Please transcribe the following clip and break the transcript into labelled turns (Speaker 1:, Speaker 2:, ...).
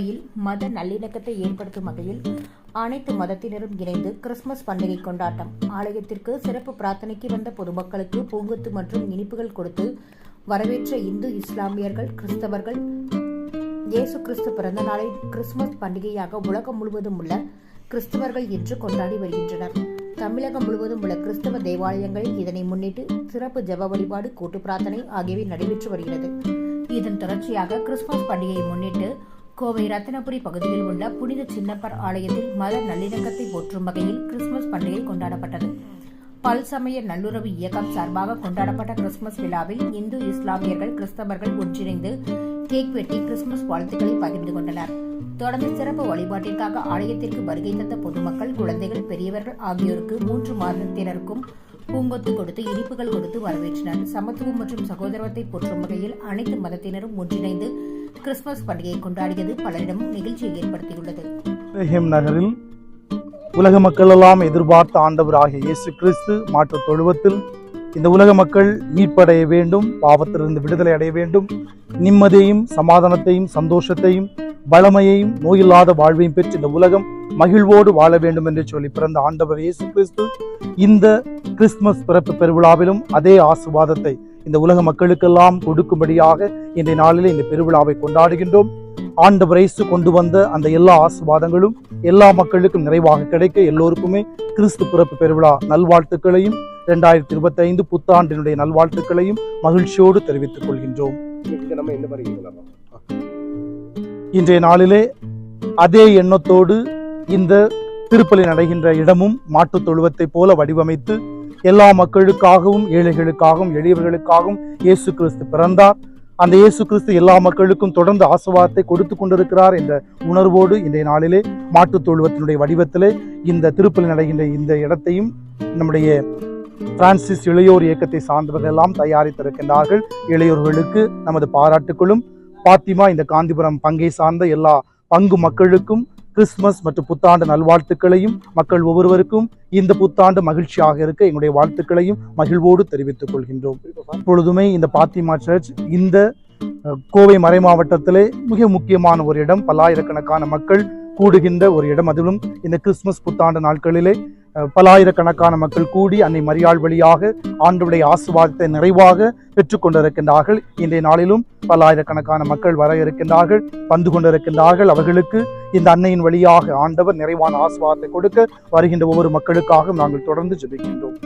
Speaker 1: கோவையில் மத நல்லிணக்கத்தை ஏற்படுத்தும் வகையில் அனைத்து மதத்தினரும் இணைந்து கிறிஸ்துமஸ் பண்டிகை கொண்டாட்டம். ஆலயத்திற்கு சிறப்பு பிரார்த்தனைக்கு வந்த பொதுமக்களுக்கு பூங்கொத்து மற்றும் இனிப்புகள் கொடுத்து வரவேற்ற இந்து இஸ்லாமியர்கள் கிறிஸ்தவர்கள் இயேசு கிறிஸ்து பிறந்த நாளை கிறிஸ்துமஸ் பண்டிகையாக உலகம் முழுவதும் உள்ள கிறிஸ்தவர்கள் இன்று கொண்டாடி வருகின்றனர். தமிழகம் முழுவதும் உள்ள கிறிஸ்தவ தேவாலயங்களில் இதனை முன்னிட்டு சிறப்பு ஜப வழிபாடு கூட்டு பிரார்த்தனை ஆகியவை நடைபெற்று வருகிறது. இதன் தொடர்ச்சியாக கிறிஸ்துமஸ் பண்டிகையை முன்னிட்டு கோவை ரத்தினபுரி பகுதியில் உள்ள புனித சின்னப்பர் ஆலயத்தில் மத நல்லிணக்கத்தை போற்றும் வகையில் கிறிஸ்துமஸ் பண்டிகை கொண்டாடப்பட்டது. பல்சமய நல்லுறவு இயக்கம் சார்பாக கொண்டாடப்பட்ட கிறிஸ்துமஸ் விழாவில் இந்து இஸ்லாமியர்கள் கிறிஸ்தவர்கள் ஒன்றிணைந்து கேக் வெட்டி கிறிஸ்துமஸ் வாழ்த்துக்களை பகிர்ந்து கொண்டனர். தொடர்ந்து சிறப்பு வழிபாட்டிற்காக ஆலயத்திற்கு வருகை தந்த பொதுமக்கள் குழந்தைகள் பெரியவர்கள் ஆகியோருக்கு மூன்று மாதத்தினருக்கும் பூங்கொத்து கொடுத்து இனிப்புகள் கொடுத்து வரவேற்றனர். சமத்துவம் மற்றும் சகோதரத்தை போற்றும் வகையில் அனைத்து மதத்தினரும் ஒன்றிணைந்து கிறிஸ்துமஸ் பண்டிகையை கொண்டாடியது பலரிடமும் நிகழ்ச்சியை ஏற்படுத்தியுள்ளது.
Speaker 2: நகரில் உலக மக்களெல்லாம் எதிர்பார்த்த ஆண்டவர் ஆகிய இயேசு கிறிஸ்து மாற்றுத் தொழுவத்தில் இந்த உலக மக்கள் மீட்படைய வேண்டும் பாவத்திலிருந்து விடுதலை அடைய வேண்டும். நிம்மதியையும் சமாதானத்தையும் சந்தோஷத்தையும் வளமையையும் நோயில்லாத வாழ்வையும் பெற்று இந்த உலகம் மகிழ்வோடு வாழ வேண்டும் என்று சொல்லி பிறந்த ஆண்டவர் இயேசு கிறிஸ்து இந்த கிறிஸ்துமஸ் பிறப்பு பெருவிழாவிலும் அதே ஆசுவாதத்தை இந்த உலக மக்களுக்கெல்லாம் கொடுக்கும்படியாக இன்றைய நாளிலே இந்த பெருவிழாவை கொண்டாடுகின்றோம். ஆண்டவர் இயேசு கொண்டு வந்த அந்த எல்லா ஆசுவாதங்களும் எல்லா மக்களுக்கும் நிறைவாக கிடைக்க எல்லோருக்குமே கிறிஸ்து பிறப்பு பெருவிழா நல்வாழ்த்துக்களையும் இரண்டாயிரத்தி இருபத்தி ஐந்து புத்தாண்டினுடைய நல்வாழ்த்துக்களையும் மகிழ்ச்சியோடு தெரிவித்துக் கொள்கின்றோம். இன்றைய நாளிலே அதே எண்ணத்தோடு இந்த திருப்பலி நடைகின்ற இடமும் மாட்டுத் தொழுவத்தை போல வடிவமைத்து எல்லா மக்களுக்காகவும் ஏழைகளுக்காகவும் எளியவர்களுக்காகவும் இயேசு கிறிஸ்து பிறந்தார். அந்த இயேசு கிறிஸ்து எல்லா மக்களுக்கும் தொடர்ந்து ஆசீர்வாதத்தை கொடுத்து கொண்டிருக்கிறார் என்ற உணர்வோடு இன்றைய நாளிலே மாட்டுத் தொழுவத்தினுடைய வடிவத்திலே இந்த திருப்பலி நடைகின்ற இந்த இடத்தையும் நம்முடைய பிரான்சிஸ் இளையோர் இயக்கத்தை சார்ந்தவர்கள் எல்லாம் தயாரித்திருக்கின்றார்கள். இளையோர்களுக்கு நமது பாராட்டுக்களும் பாத்திமா இந்த காந்திபுரம் பங்கை சார்ந்த எல்லா பங்கு மக்களுக்கும் கிறிஸ்துமஸ் மற்றும் புத்தாண்டு நல்வாழ்த்துக்களையும் மக்கள் ஒவ்வொருவருக்கும் இந்த புத்தாண்டு மகிழ்ச்சியாக இருக்க எங்களுடைய வாழ்த்துக்களையும் மகிழ்வோடு தெரிவித்துக் கொள்கின்றோம். இப்பொழுதுமே இந்த பாத்திமா சர்ச் இந்த கோவை மறை மாவட்டத்திலே மிக முக்கியமான ஒரு இடம். பல்லாயிரக்கணக்கான மக்கள் கூடுகின்ற ஒரு இடம். அதிலும் இந்த கிறிஸ்துமஸ் புத்தாண்டு நாட்களிலே பல ஆயிரக்கணக்கான மக்கள் கூடி அன்னை மரியாள் வழியாக ஆண்டுடைய ஆசுவாதத்தை நிறைவாக பெற்றுக்கொண்டிருக்கின்றார்கள் இன்றைய நாளிலும் பல ஆயிரக்கணக்கான மக்கள் வர இருக்கின்றார்கள் வந்து கொண்டிருக்கின்றார்கள். அவர்களுக்கு இந்த அன்னையின் வழியாக ஆண்டவர் நிறைவான ஆசுவாதத்தை கொடுக்க வருகின்ற ஒவ்வொரு மக்களுக்காகவும் நாங்கள் தொடர்ந்து ஜெபிக்கின்றோம்.